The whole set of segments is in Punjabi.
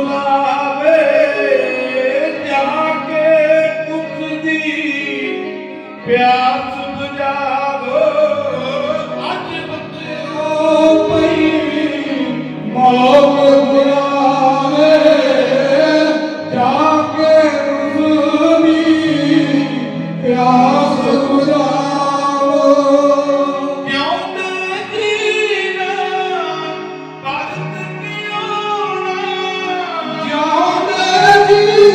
Lord.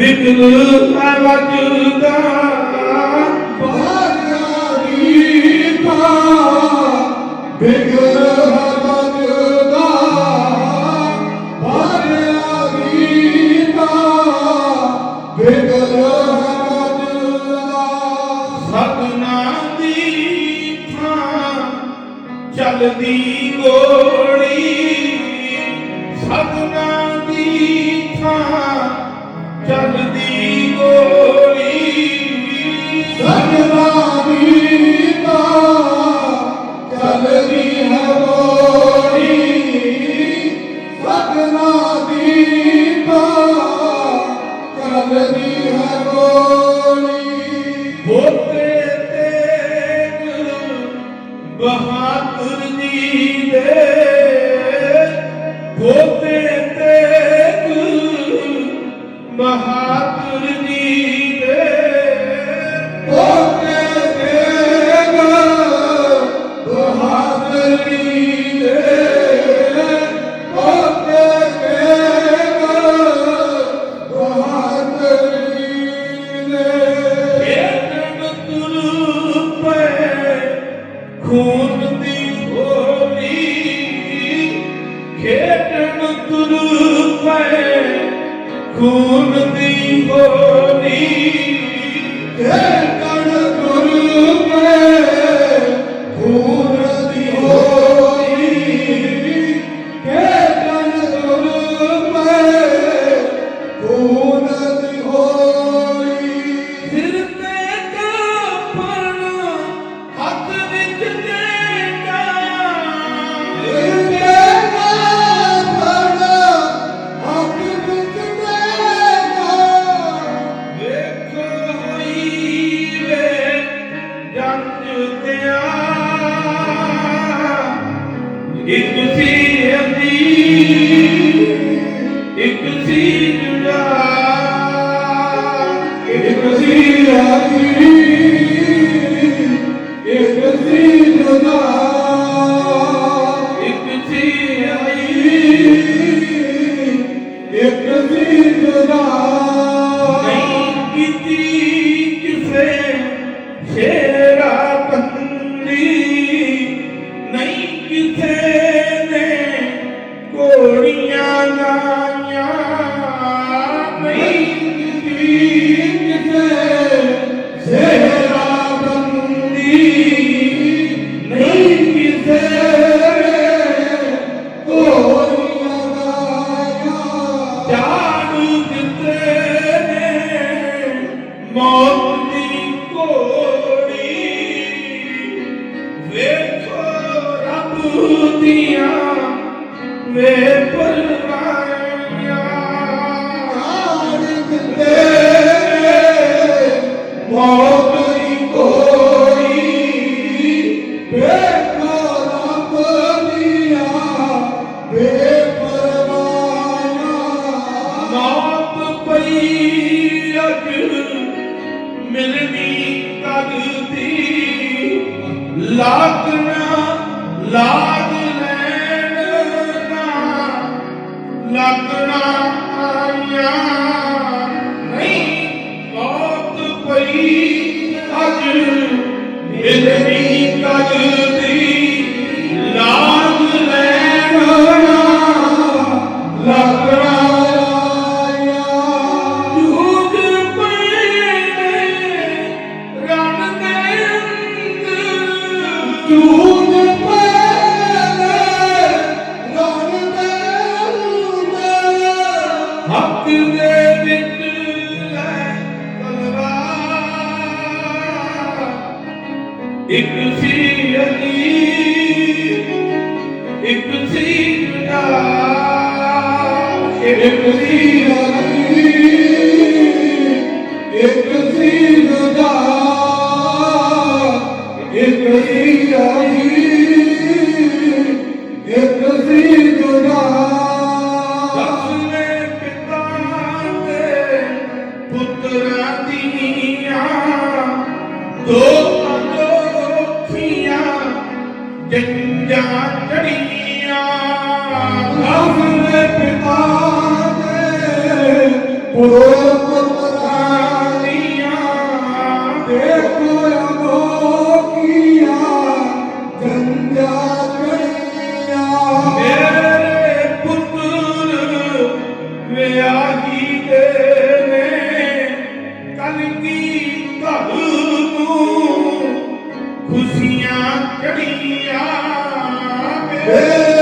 ਵਿਗਲ ਵਜਦਾ ਬਾਗਾਰੀ ਵਿਗਲ ਵਜਦਾ ਬਾਗਾਰੀ ਵਿਗਲ ਵਜਦਾ ਸਤਨਾ ਦੀ ਥਾਂ ਚੱਲਦੀ ਬਹਾਦਰ ਜੀ ਦੇ ਗੋਤੇ ਤੇ ਬਹਾਦਰ ਜੀ ਦੇ ਗੋਤੇ ਤੇ ਬਹਾਦਰ ਜੀ ਖੇਡਣ ਤੁਰ ਪਏ ਖੂਨ ਦੀ ਹੋਣੀ। ਖੇਡ ਬੇਪਰਵਾਹੀਆਂ ਮੌਤ ਦੀ ਕੋਈ ਬੇਕਾਰਾ ਬਲੀਆ ਬੇਪਰਵਾਇਆ ਮੌਤ ਪਈ ਅੱਜ ਮਿਲਣੀ ਕਦ ਦੀ। ਲਾਗ ਹੱਕ ਦੇ ਵਿੱਚ ਲੈ ਤਲਵਾਰ। ਇੱਕ ਸੀ ਅਲੀ ਇੱਕ ਸੀ ਜੁਦਾ ਇੱਕ ਸੀ ਅਲੀ ਦੋ ਅਨੋਖੀਆਂ ਜੰਜਾਂ ਚੜੀਆਂ ਆਪਣੇ ਪਿਤਾ ਦੇ ਪੁਰਖ ਦੇਖੋ ਖੁਸ਼ੀਆਂ ਚੜੀਆਂ ਮੇਰੇ